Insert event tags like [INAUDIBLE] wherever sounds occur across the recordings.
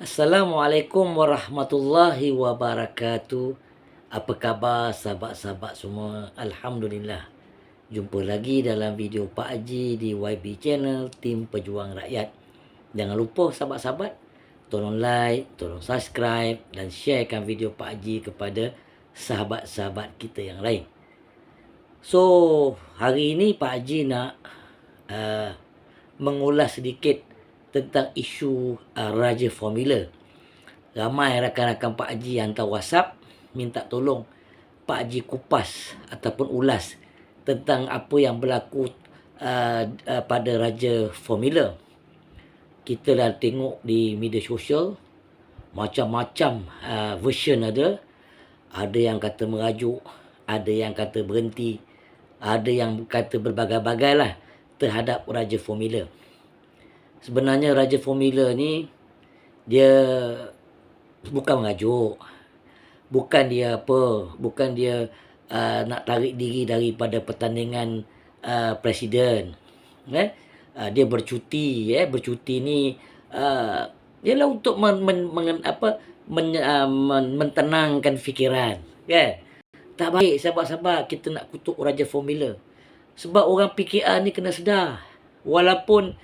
Assalamualaikum warahmatullahi wabarakatuh. Apa khabar sahabat-sahabat semua? Alhamdulillah. Jumpa lagi dalam video Pak Haji di YB Channel Tim Pejuang Rakyat. Jangan lupa sahabat-sahabat tolong like, tolong subscribe dan sharekan video Pak Haji kepada sahabat-sahabat kita yang lain. So, hari ini Pak Haji nak uh, mengulas sedikit tentang isu uh, Raja Formula. Ramai rakan-rakan Pak Haji hantar WhatsApp minta tolong Pak Haji kupas ataupun ulas tentang apa yang berlaku uh, uh, pada Raja Formula. Kita dah tengok di media sosial macam-macam uh, version ada. Ada yang kata merajuk, ada yang kata berhenti, ada yang kata berbagai-bagai lah terhadap Raja Formula sebenarnya Raja Formula ni dia bukan mengajuk. Bukan dia apa, bukan dia uh, nak tarik diri daripada pertandingan uh, presiden. Eh? Uh, dia bercuti, eh bercuti ni uh, ialah untuk men, men, men, apa men, uh, men, mentenangkan fikiran, kan? Tak baik sahabat-sahabat kita nak kutuk Raja Formula. Sebab orang PKR ni kena sedar. Walaupun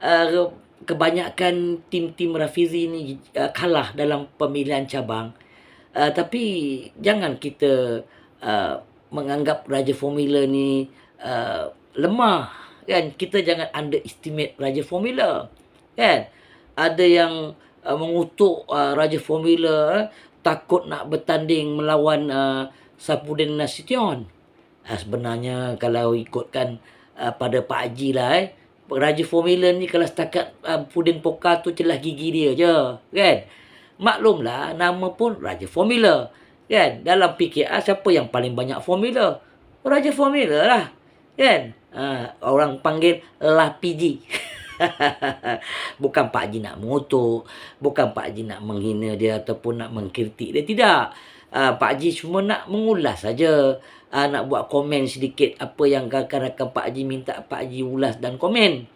uh, kebanyakan tim-tim Rafizi ni uh, kalah dalam pemilihan cabang. Uh, tapi jangan kita uh, menganggap Raja Formula ni uh, lemah kan? Kita jangan underestimate Raja Formula kan? Ada yang uh, mengutuk uh, Raja Formula uh, takut nak bertanding melawan uh, Sapudin Nasution uh, sebenarnya kalau ikutkan uh, pada Pak Haji lah eh Raja Formula ni kalau setakat uh, Pudin Poka tu celah gigi dia je. Kan? Maklumlah nama pun Raja Formula. Kan? Dalam PKR siapa yang paling banyak formula? Raja Formula lah. Kan? Uh, orang panggil Lapiji. [LAUGHS] bukan Pak Haji nak mengutuk. Bukan Pak Haji nak menghina dia ataupun nak mengkritik dia. Tidak. Uh, Pak Haji cuma nak mengulas saja uh, nak buat komen sedikit apa yang rakan-rakan Pak Haji minta Pak Haji ulas dan komen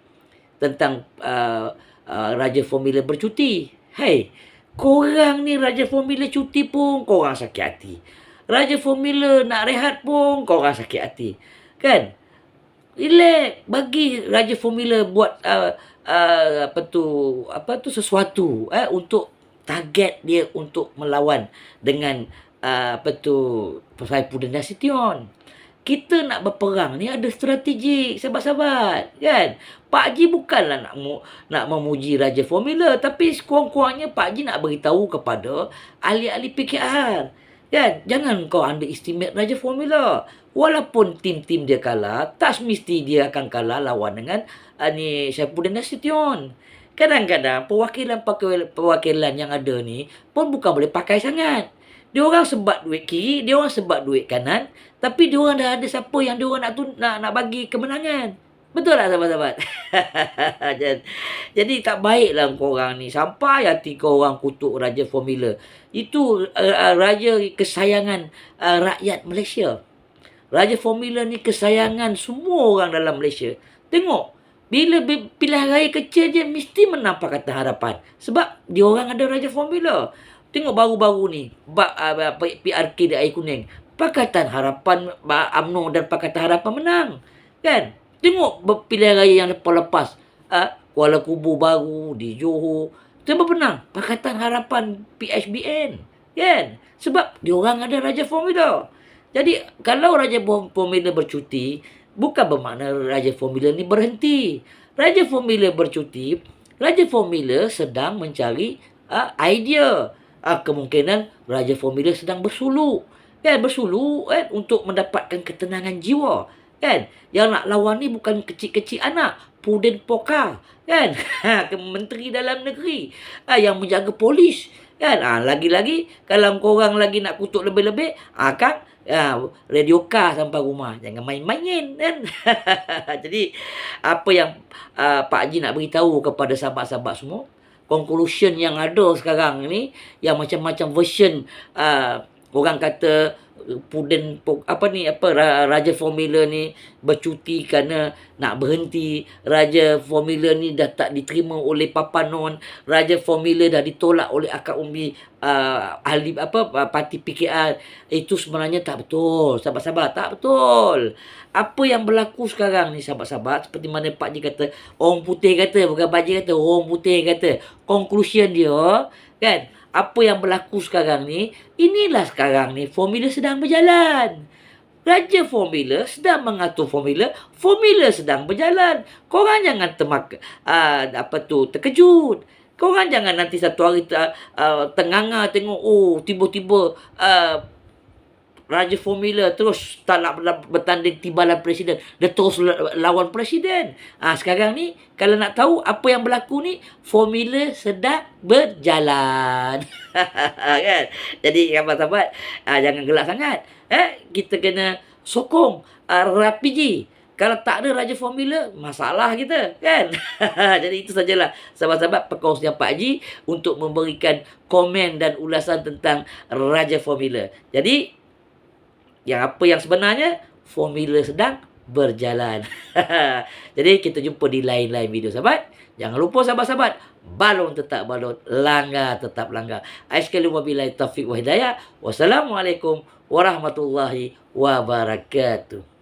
tentang uh, uh, Raja Formula bercuti. Hey, korang ni Raja Formula cuti pun korang sakit hati. Raja Formula nak rehat pun korang sakit hati. Kan? Relax. Bagi Raja Formula buat uh, uh, apa tu apa tu sesuatu eh, untuk target dia untuk melawan dengan uh, apa tu Saiful dan Nasution. Kita nak berperang ni ada strategi sahabat-sahabat kan. Pak Haji bukanlah nak mu, nak memuji Raja Formula tapi sekurang-kurangnya Pak Haji nak beritahu kepada ahli-ahli PKR. Kan? Jangan kau underestimate Raja Formula. Walaupun tim-tim dia kalah, tak mesti dia akan kalah lawan dengan uh, ni Syafuddin Nasution. Kadang-kadang perwakilan-perwakilan yang ada ni pun bukan boleh pakai sangat. Dia orang sebat duit kiri, dia orang sebat duit kanan, tapi dia orang dah ada siapa yang dia orang nak nak nak bagi kemenangan. Betul tak sahabat-sahabat? [LAUGHS] Jadi tak baiklah kau orang ni sampai hati kau orang kutuk Raja Formula. Itu uh, raja kesayangan uh, rakyat Malaysia. Raja Formula ni kesayangan semua orang dalam Malaysia. Tengok bila pilihan raya kecil je mesti menang Pakatan Harapan. Sebab dia orang ada Raja Formula. Tengok baru-baru ni uh, PRK di air kuning. Pakatan Harapan UMNO dan Pakatan Harapan menang. Kan? Tengok pilihan raya yang lepas-lepas. Uh, Kuala Kubu baru di Johor. Tengok menang. Pakatan Harapan PHBN. Kan? Sebab dia orang ada Raja Formula. Jadi kalau Raja Formula bercuti, bukan bermakna Raja Formula ni berhenti. Raja Formula bercuti, Raja Formula sedang mencari uh, idea uh, kemungkinan Raja Formula sedang bersuluk. Kan? Bersuluk kan? untuk mendapatkan ketenangan jiwa. Kan? Yang nak lawan ni bukan kecil-kecil anak. Puden Poka. Kan? [LAUGHS] Menteri Dalam Negeri. Ha, yang menjaga polis. Kan? Ha, lagi-lagi kalau korang lagi nak kutuk lebih-lebih. Ha, kan? Ha, radio car sampai rumah. Jangan main-main. Kan? [LAUGHS] Jadi apa yang uh, Pak Haji nak beritahu kepada sahabat-sahabat semua conclusion yang ada sekarang ni yang macam-macam version uh, orang kata puden apa ni apa ra- raja formula ni bercuti kerana nak berhenti. Raja formula ni dah tak diterima oleh papanon raja formula dah ditolak oleh akak umbi uh, ahli apa uh, parti PKR itu sebenarnya tak betul. Sahabat-sahabat tak betul. Apa yang berlaku sekarang ni sahabat-sahabat seperti mana Pak Ji kata orang putih kata bukan Pak Ji kata orang putih kata. Conclusion dia kan apa yang berlaku sekarang ni inilah sekarang ni formula sedang berjalan Raja formula sedang mengatur formula, formula sedang berjalan. Korang jangan termak uh, apa tu terkejut. Korang jangan nanti satu hari uh, tenganga tengok oh tiba-tiba uh, Raja Formula terus tak nak bertanding timbalan presiden. Dia terus lawan presiden. Ha, sekarang ni, kalau nak tahu apa yang berlaku ni, Formula sedang berjalan. [LAUGHS] kan? Jadi, sahabat-sahabat, ha, jangan gelak sangat. Eh, kita kena sokong uh, rapi je. Kalau tak ada Raja Formula, masalah kita, kan? [LAUGHS] Jadi itu sajalah sahabat-sahabat perkongsian Pak Haji untuk memberikan komen dan ulasan tentang Raja Formula. Jadi, yang apa yang sebenarnya formula sedang berjalan. [LAUGHS] Jadi kita jumpa di lain-lain video sahabat. Jangan lupa sahabat-sahabat, balon tetap balon, langgar tetap langgar. Aiskali wabillahi taufiq wa hidayah. Wassalamualaikum warahmatullahi wabarakatuh.